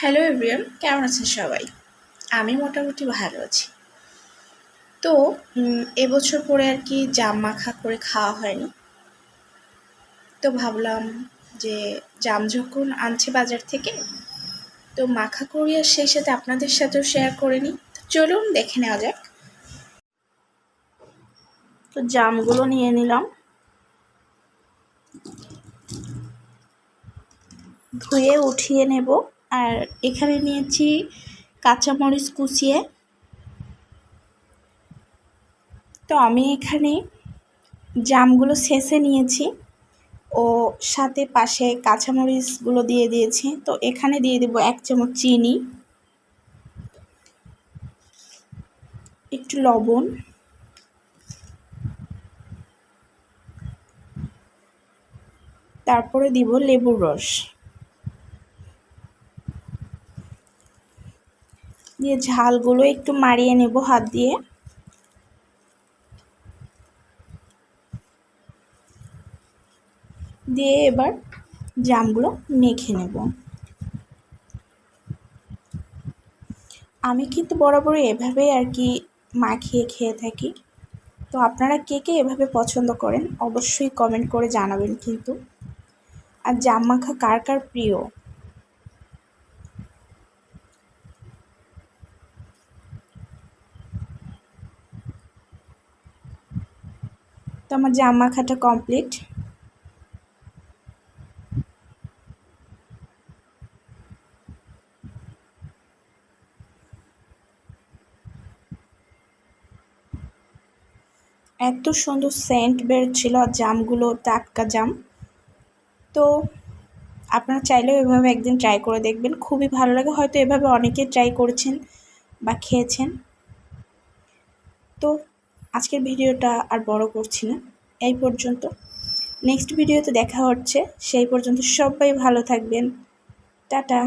Hello everyone কেমন আছেন সবাই? আমি মোটামুটি ভালো আছি। তো এবছর পরে আর কি জাম মাখা করে খাওয়া হয়নি। তো ভাবলাম যে জাম যখন আনছে বাজার থেকে, তো মাখা করি আর সেই সাথে আপনাদের সাথেও শেয়ার করে নিই। তো চলুন, দেখে নেওয়া যাক। তো জামগুলো নিয়ে নিলাম। ধুয়ে উঠিয়ে নেব। আর এখানে নিয়েছি কাঁচামরিচ কুচিয়ে। তো আমি এখানে জামগুলো শেষে নিয়েছি ও সাথে পাশে কাঁচামরিচগুলো দিয়ে দিয়েছি। তো এখানে দিয়ে দেবো এক চামচ চিনি, একটু লবণ, তারপরে দিব লেবুর রস। দিয়ে ঝালগুলো একটু মারিয়ে নেব হাত দিয়ে। দিয়ে এবার জামগুলো মেখে নেব। আমি কিন্তু বরাবরই এভাবেই আর কি মাখিয়ে খেয়ে থাকি। তো আপনারা কে কে এভাবে পছন্দ করেন অবশ্যই কমেন্ট করে জানাবেন কিন্তু। আর জাম মাখা কার কার প্রিয়? তো আমার জাম মাখাটা কমপ্লিট। এত সুন্দর সেন্ট বেরোচ্ছিল আর জামগুলো টাটকা জাম। তো আপনারা চাইলেও এভাবে একদিন ট্রাই করে দেখবেন। খুবই ভালো লাগে। হয়তো এভাবে অনেকে ট্রাই করেছেন বা খেয়েছেন। তো আজকের ভিডিওটা আর বড় করছি না। এই পর্যন্ত। নেক্সট ভিডিওতে দেখা হচ্ছে। সেই পর্যন্ত সবাই ভালো থাকবেন। টাটা।